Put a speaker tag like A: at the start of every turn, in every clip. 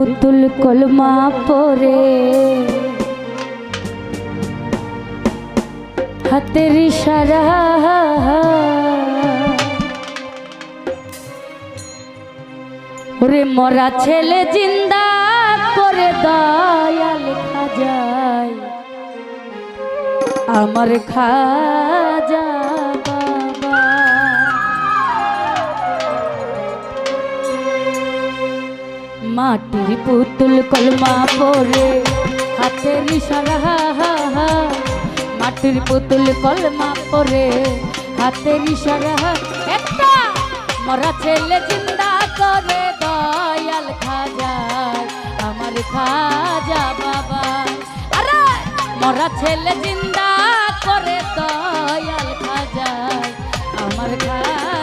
A: পুতুল কলমা পরে হাতের ইশারা। ওরে মরা ছেলে জিন্দা করে দয়া লেখা যায় আমার খাজা মাটির পুতুল কলমা পরে হাতের ইশারা মাটির পুতুল কলমা পরে হাতের ইশারা একটা মরা ছেলে জিন্দা করে, দয়াল খাজায় আমার খাজা বাবা। আরে, মরা ছেলে জিন্দা করে, দয়াল খাজায় আমার খাজা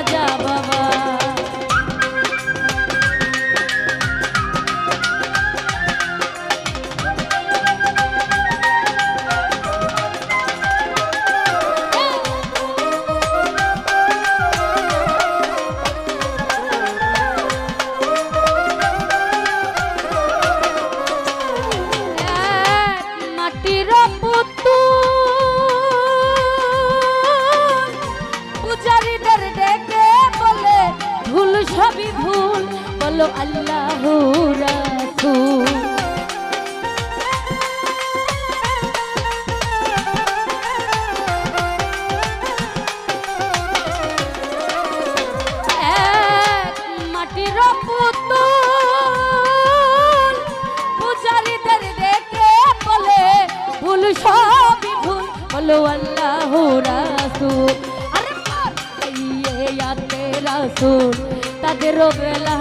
A: রাসূল তাদের বেলা।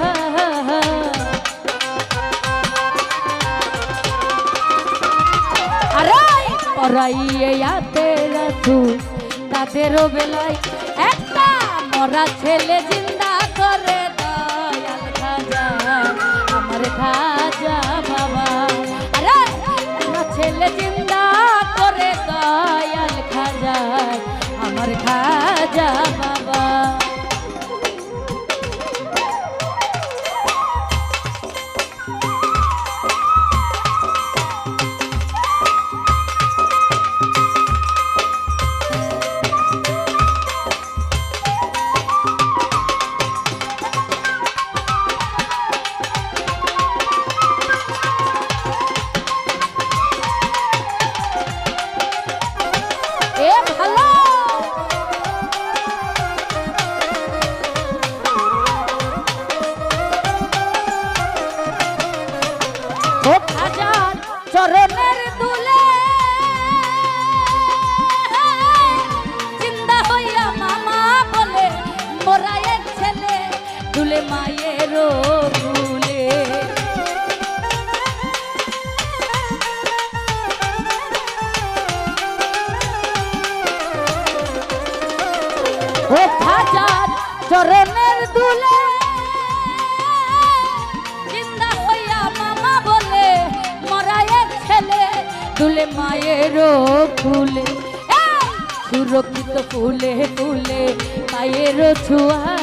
A: তাদেরও বেলায় একটা মরা ছেলে জিন্দা। হাজার চরণের দুলে জিন্দা হইয়া মামা বলে মরা ছেলে, দুলে মায়েরও ফুলে। সুরক্ষিত ফুলে ফুলে পায়ের ছুয়া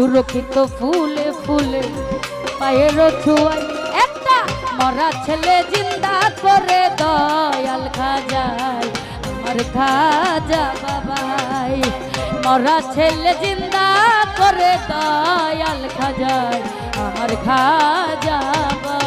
A: সুরক্ষিত ফুলে ফুলে, পায়ের ছুয়াই একটা মরা ছেলে জিন্দা করে দয়াল খাজাই আমার খাজা বাবাই। মরা ছেলে জিন্দা করে দয়াল খাজাই আমার খাজা বাবা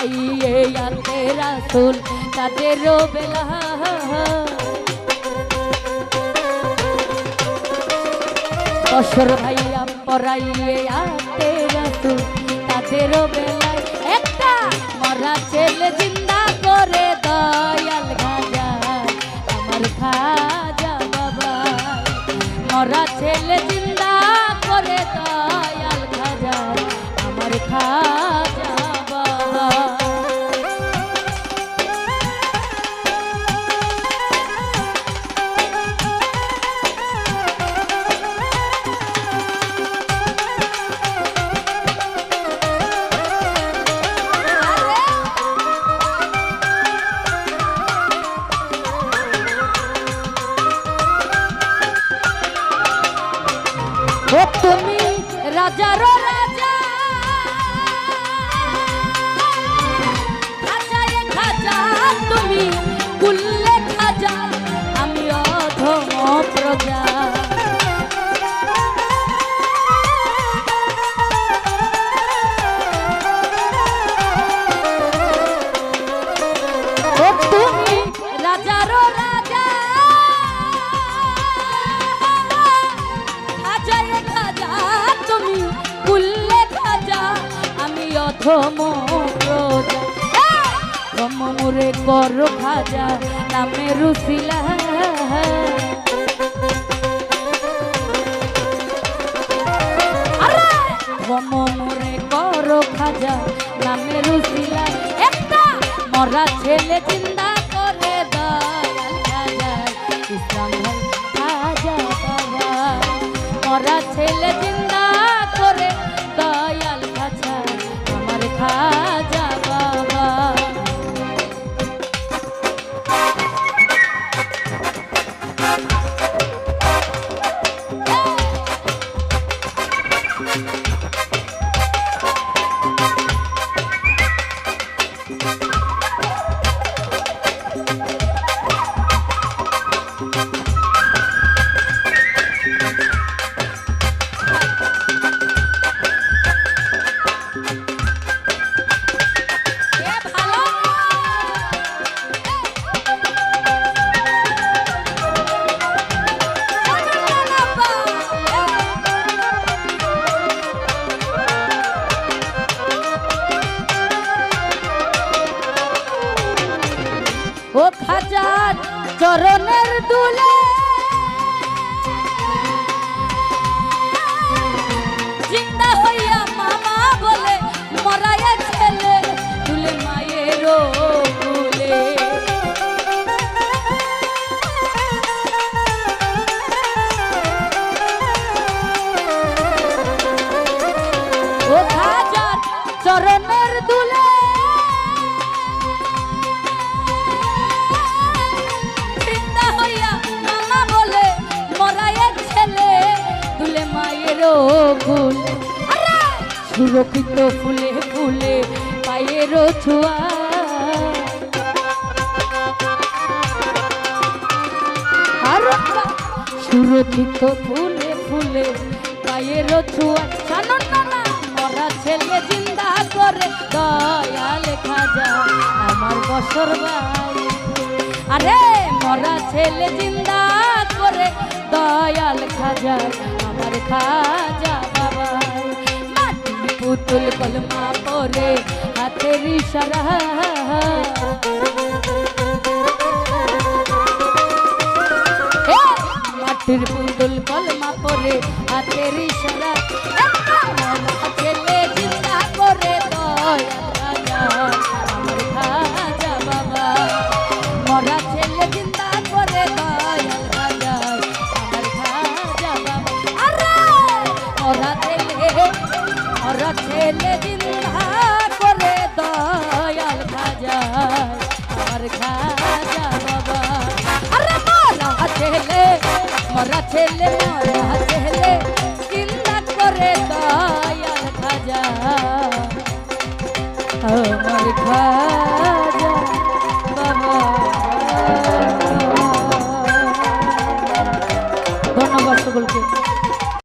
A: পাঠাইয়ে আনতে রাসুল তাদেরও বেলা বছর ভাইয়া পরাইয়ে আনতে রাসুল তাদেরও বেলায় একটা মরা ছেলে জিন্দা করে দয়াল প্রজা কমরে কর খাজা নামে রুসিলা কমরে কর খাজা নামে রুসিলা একটা মরা ছেলে চিন্তা করে দয়াল খাজা ইসলাম খাজা বাবা মরা ছেলে চিন্তা আমার চরণের দুলে সুরক্ষিত ফুলে ফুলে পায়ের ছোঁয়া। সুরক্ষিত ফুলে ফুলে পায়ের ছোঁয়া। জানো না মরা ছেলে জিন্দা করে দয়াল খাজা, আমার বছর ভাই। আরে, মরা ছেলে জিন্দা করে দয়াল খাজা, আমার খাজা। পুতুল কলমা পরে হাতের ইশারা। মাটির পুতুল কলমা পরে হাতের ইশারা। মরা ছেলে